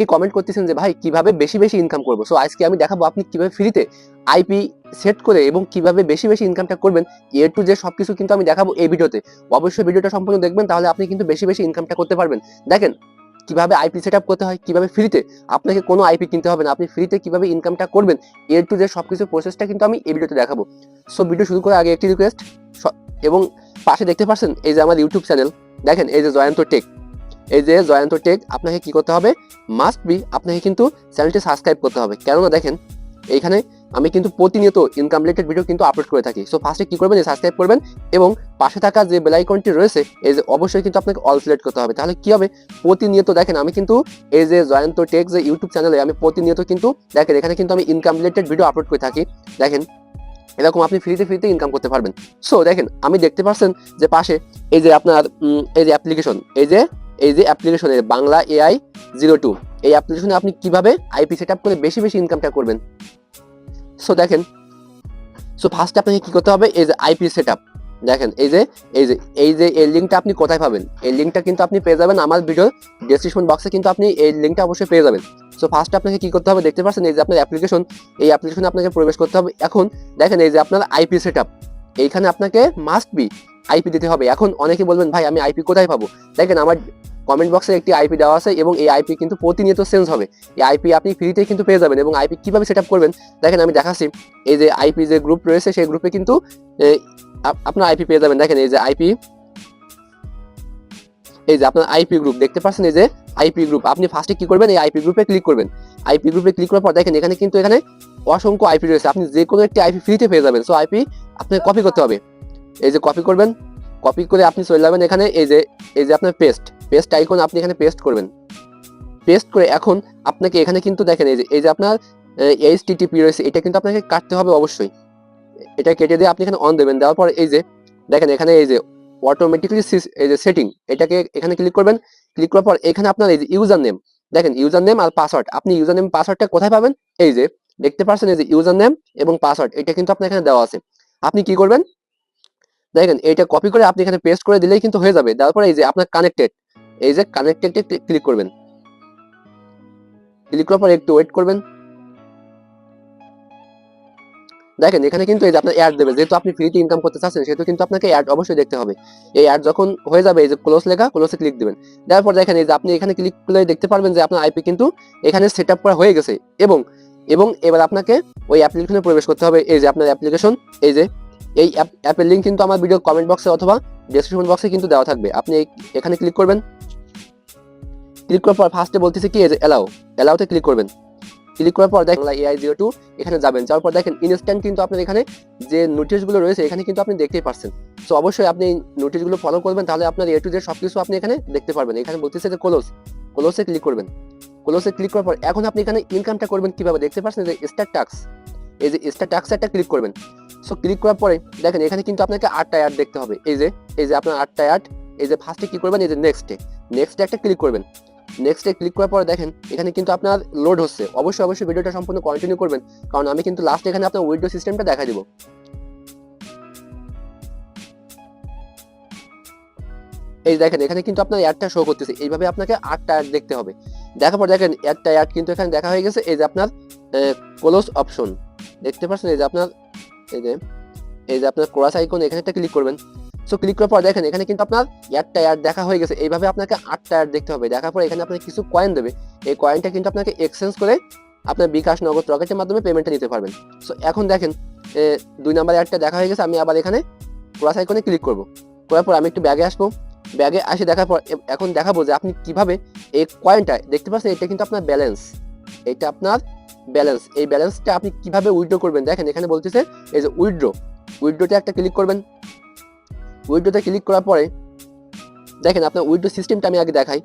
কি কমেন্ট করতেছেন যে, ভাই, কীভাবে বেশি বেশি ইনকাম করব? সো আজকে আমি দেখাবো আপনি কীভাবে ফ্রিতে আইপি সেট করে এবং কীভাবে বেশি বেশি ইনকামটা করবেন। এ টু যে সবকিছু কিন্তু আমি দেখাবো এই ভিডিওতে। অবশ্যই ভিডিওটা সম্পূর্ণ দেখবেন, তাহলে আপনি কিন্তু বেশি বেশি ইনকামটা করতে পারবেন। দেখেন, কীভাবে আইপি সেট করতে হয়, কীভাবে ফ্রিতে আপনাকে কোনো আইপি কিনতে হবে না। আপনি ফ্রিতে কীভাবে ইনকামটা করবেন এ টু যে সবকিছু প্রসেসটা কিন্তু আমি এই ভিডিওতে দেখাবো। সো ভিডিও শুরু করার আগে একটি রিকোয়েস্ট এবং পাশে দেখতে পাচ্ছেন, এই যে আমার ইউটিউব চ্যানেল দেখেন, এই যে জয়ন্ত টেক এই যে জয়ন্ত টেক, আপনাকে কি করতে হবে? মাস্ট বি আপনাকে কিন্তু চ্যানেলটি সাবস্ক্রাইব করতে হবে। কেননা দেখেন, এইখানে আমি কিন্তু প্রতিনিয়ত ইনকাম রিলেটেড ভিডিও কিন্তু আপলোড করে থাকি। সো ফার্স্টে কি করবেন? সাবস্ক্রাইব করবেন এবং পাশে থাকা যে বেল আইকনটি রয়েছে, এই যে অবশ্যই কিন্তু আপনাকে অল সিলেক্ট করতে হবে। তাহলে কি হবে? প্রতিনিয়ত দেখেন, আমি কিন্তু এই যে জয়ন্ত টেক যে ইউটিউব চ্যানেলে আমি প্রতিনিয়ত কিন্তু দেখেন, এখানে কিন্তু আমি ইনকাম রিলেটেড ভিডিও আপলোড করে থাকি। দেখেন, এরকম আপনি ফ্রিতে ফ্রিতে ইনকাম করতে পারবেন। সো দেখেন, আমি দেখতে পাচ্ছেন যে পাশে এই যে আপনার এই যে অ্যাপ্লিকেশন এই যে এই যে অ্যাপ্লিকেশনে বাংলা এআই জিরো টু এই অ্যাপ্লিকেশনে আপনি কীভাবে আইপি সেট করে বেশি বেশি ইনকামটা করবেন? সো দেখেন সো ফার্স্টে আপনাকে কি করতে হবে? এই যে আইপি সেট দেখেন, এই যে এই যে এই যে, এই লিঙ্কটা আপনি কোথায় পাবেন? এই লিঙ্কটা কিন্তু আপনি পেয়ে যাবেন আমার ভিডিও ডেসক্রিপশন বক্সে কিন্তু আপনি এই লিঙ্কটা অবশ্যই পেয়ে যাবেন। সো ফার্স্টে আপনাকে কি করতে হবে দেখতে পাচ্ছেন? এই যে আপনার অ্যাপ্লিকেশন এই অ্যাপ্লিকেশনে আপনাকে প্রবেশ করতে হবে। এখন দেখেন, এই যে আপনার আইপি সেট এইখানে আপনাকে মাস্ট বি আইপি দিতে হবে। এখন অনেকে বলবেন, ভাই, আমি আইপি কোথায় পাবো? দেখেন, আমার কমেন্ট বক্সে একটি আইপি দেওয়া আছে এবং এই আইপি কিন্তু প্রতিনিয়ত চেঞ্জ হবে এই আইপি আপনি ফ্রিতে কিন্তু পেয়ে যাবেন এবং আইপি কীভাবে সেট করবেন দেখেন আমি দেখাচ্ছি এই যে আইপি যে গ্রুপ রয়েছে সেই গ্রুপে কিন্তু আপনার আইপি পেয়ে যাবেন দেখেন এই যে আইপি এই যে আপনার আইপি গ্রুপ দেখতে পাচ্ছেন এই যে আইপি গ্রুপ আপনি ফার্স্টে কি করবেন এই আইপি গ্রুপে ক্লিক করবেন আইপি গ্রুপে ক্লিক করার পর দেখেন এখানে কিন্তু এখানে অসংখ্য আইপি রয়েছে আপনি যে কোনো একটি আইপি ফ্রিতে পেয়ে যাবেন সো আইপি আপনাকে কপি করতে হবে এই যে কপি করবেন কপি করে আপনি চলে যাবেন এখানে এই যে এই যে আপনার পেস্ট পেস্ট আইকন আপনি এখানে পেস্ট করবেন। পেস্ট করে এখন আপনাকে এখানে কিন্তু দেখেন, এই যে এই যে আপনার এইচ টিটিপি রয়েছে, এটা কিন্তু আপনাকে কাটতে হবে অবশ্যই। এটা কেটে দিয়ে আপনি এখানে অন দেবেন, দেওয়ার পর এই যে, দেখেন এখানে এই যে অটোমেটিক্যালি এই যে সেটিং এটাকে এখানে ক্লিক করবেন। ক্লিক করার পর এখানে আপনার এই যে ইউজার নেম দেখেন ইউজার নেম আর পাসওয়ার্ড আপনি ইউজার নেম পাসওয়ার্ডটা কোথায় পাবেন? এই যে, দেখতে পাচ্ছেন এই যে ইউজার নেম এবং পাসওয়ার্ড এটা কিন্তু আপনার এখানে দেওয়া আছে। আপনি কি করবেন? দেখেন, এটা কপি করে আপনি এখানে পেস্ট করে দিলেই কিন্তু হয়ে যাবে। তারপরে এই যে, আপনার কানেক্টেড এই যে কানেক্টেড ক্লিক করবেন। ক্লিক করার পর একটু ওয়েট করবেন। দেখেন, এখানে কিন্তু এই যে আপনার অ্যাড দেবে। যেহেতু আপনি ফ্রিতে ইনকাম করতে চাচ্ছেন, সেহেতু কিন্তু আপনাকে অ্যাড অবশ্যই দেখতে হবে। এই অ্যাড যখন হয়ে যাবে, এই যে ক্লোজ লেখা ক্লোজে ক্লিক দিবেন। দেওয়ার পর দেখেন, এই যে আপনি এখানে ক্লিক করলে দেখতে পারবেন যে আপনার আইপি কিন্তু এখানে সেট আপ করা হয়ে গেছে। এবং এবং এবার আপনাকে ওই অ্যাপ্লিকেশনে প্রবেশ করতে হবে। এই যে আপনার অ্যাপ্লিকেশন এই যে, এই অ্যাপের লিঙ্ক কিন্তু আমার ভিডিও কমেন্ট বক্সে অথবা ডেসক্রিপশন বক্সে কিন্তু দেওয়া থাকবে। আপনি এখানে ক্লিক করবেন। ক্লিক করার পর ফার্স্টে বলতেছে কি এলাও এলাওতে ক্লিক করবেন। ক্লিক করার পর দেখেন এআই জিরো টু এখানে যাবেন। যাওয়ার পর দেখেন ইনস্ট্যান্ট কিন্তু আপনার এখানে যে নোটিশগুলো রয়েছে, এখানে কিন্তু আপনি দেখতেই পারছেন। সো অবশ্যই আপনি নোটিশগুলো ফলো করবেন, তাহলে আপনার এ টু জেড সবকিছু আপনি এখানে দেখতে পারবেন। এখানে বলতেছে যে ক্লোজ ক্লোজে ক্লিক করবেন। ক্লোজে ক্লিক করার পর এখন আপনি এখানে ইনকামটা করবেন কীভাবে? দেখতে পাচ্ছেন যে স্টার টাক্স এই যে স্টার টাক্স একটা ক্লিক করবেন। সো ক্লিক করার পরে দেখেন এখানে কিন্তু আপনাকে আটটা অ্যাড দেখতে হবে। এই যে এই যে আপনার আটটা অ্যাড এই যে ফার্স্টে কি করবেন? এই যে নেক্সটে নেক্সটে একটা ক্লিক করবেন। নেক্সটে ক্লিক করার পরে দেখেন, এখানে কিন্তু আপনার লোড হচ্ছে। অবশ্যই অবশ্যই ভিডিওটা সম্পূর্ণ কন্টিনিউ করবেন, কারণ আমি কিন্তু লাস্ট এখানে আপনার উইন্ডো সিস্টেমটা দেখা দিব। এই দেখেন, এখানে কিন্তু আপনার অ্যাডটা শো করতেছে। এইভাবে আপনাকে আটটা অ্যাড দেখতে হবে। দেখার পর দেখেন, একটা অ্যাড কিন্তু এখানে দেখা হয়ে গেছে, এই যে আপনার ক্লোজ অপশন দেখতে পাচ্ছেন, এই যে আপনার, এই যে এই যে আপনার ক্রস আইকন এখানে একটা ক্লিক করবেন। সো ক্লিক করার পর দেখেন, এখানে কিন্তু আপনার একটা অ্যাড দেখা হয়ে গেছে। এইভাবে আপনাকে আটটা অ্যাড দেখতে হবে। দেখার পর এখানে আপনাকে কিছু কয়েন দেবে। এই কয়েনটা কিন্তু আপনাকে এক্সচেঞ্জ করে আপনার বিকাশ নগদ রকেটের মাধ্যমে পেমেন্টটা নিতে পারবেন। সো এখন দেখেন দুই নাম্বার অ্যাডটা দেখা হয়ে গেছে। আমি আবার এখানে ক্রস আইকনে ক্লিক করব। করার পর আমি একটু ব্যাগে আসব। ব্যাগে আসে, দেখার পর এখন দেখাবো যে আপনি কীভাবে এই কয়েনটা দেখতে পাচ্ছেন এটা কিন্তু আপনার ব্যালেন্স এটা আপনার ব্যালেন্স এই ব্যালেন্সটা আপনি কীভাবে উইথড্র করবেন? দেখেন, এখানে বলতেছে, এই যে উইথড্র উইথড্রোতে একটা ক্লিক করবেন। উইথড্রোতে ক্লিক করার পরে, দেখেন আপনার উইথড্রো সিস্টেমটা আমি আগে দেখাই।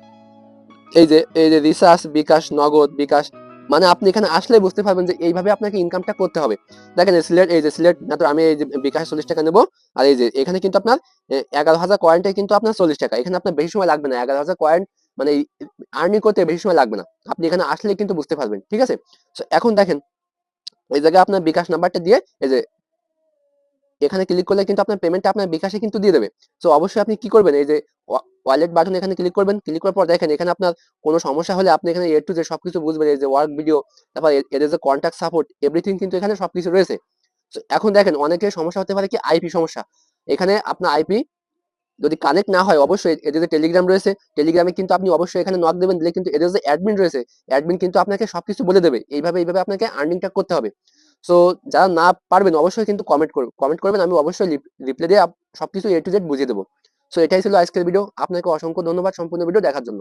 এই যে এই যে রিসার্চ বিকাশ, নগদ, বিকাশ মানে আপনি এখানে আসলে বুঝতে পারবেন যে এইভাবে আপনাকে ইনকামটা করতে হবে। দেখেন সিলেট এই যে সিলেট না তো আমি এই যে বিকাশ চল্লিশ টাকা নেব, আর এই যে এখানে কিন্তু আপনার এগারো হাজার কয়েনটাই কিন্তু আপনার চল্লিশ টাকা। এখানে আপনার বেশি সময় লাগবে না। এগারো হাজার কয়েন মানে আর্নিং করতে বেশি সময় লাগবে না। আপনি এখানে আসলে কিন্তু বুঝতে পারবেন, ঠিক আছে? এখন দেখেন, এই জায়গায় আপনার বিকাশ নাম্বারটা দিয়ে, এই যে এখানে ক্লিক করলে কিন্তু আপনার পেমেন্টটা আপনার বিকাশে কিন্তু দিয়ে দেবে। তো অবশ্যই আপনি কি করবেন? এই যে ওয়ালেট বাটন এখানে ক্লিক করবেন। ক্লিক করার পর দেখেন, এখানে আপনার কোনো সমস্যা হলে আপনি এখানে এ টু যে সবকিছু বুঝবেন। এই যে ওয়ার্ক ভিডিও তারপর এ- এদের যে কন্ট্যাক্ট সাপোর্ট এভরিথিং কিন্তু এখানে সবকিছু রয়েছে। তো এখন দেখেন অনেকের সমস্যা হতে পারে কি? আইপি সমস্যা। এখানে আপনার আইপি যদি কানেক্ট না হয়, অবশ্যই এদের যে টেলিগ্রাম রয়েছে টেলিগ্রামে কিন্তু আপনি অবশ্যই এখানে নক দেবেন। দিলে কিন্তু এদের যে অ্যাডমিন রয়েছে অ্যাডমিন কিন্তু আপনাকে সবকিছু বলে দেবে। এইভাবে এইভাবে আপনাকে আর্নিংটা করতে হবে। সো যারা না পারবেন অবশ্যই কিন্তু কমেন্ট করবেন কমেন্ট করবেন, আমি অবশ্যই রিপ্লাই দিয়ে সবকিছু এ টু জেড বুঝিয়ে দেবো। সো এটাই ছিল আজকের ভিডিও আপনাকে অসংখ্য ধন্যবাদ সম্পূর্ণ ভিডিও দেখার জন্য।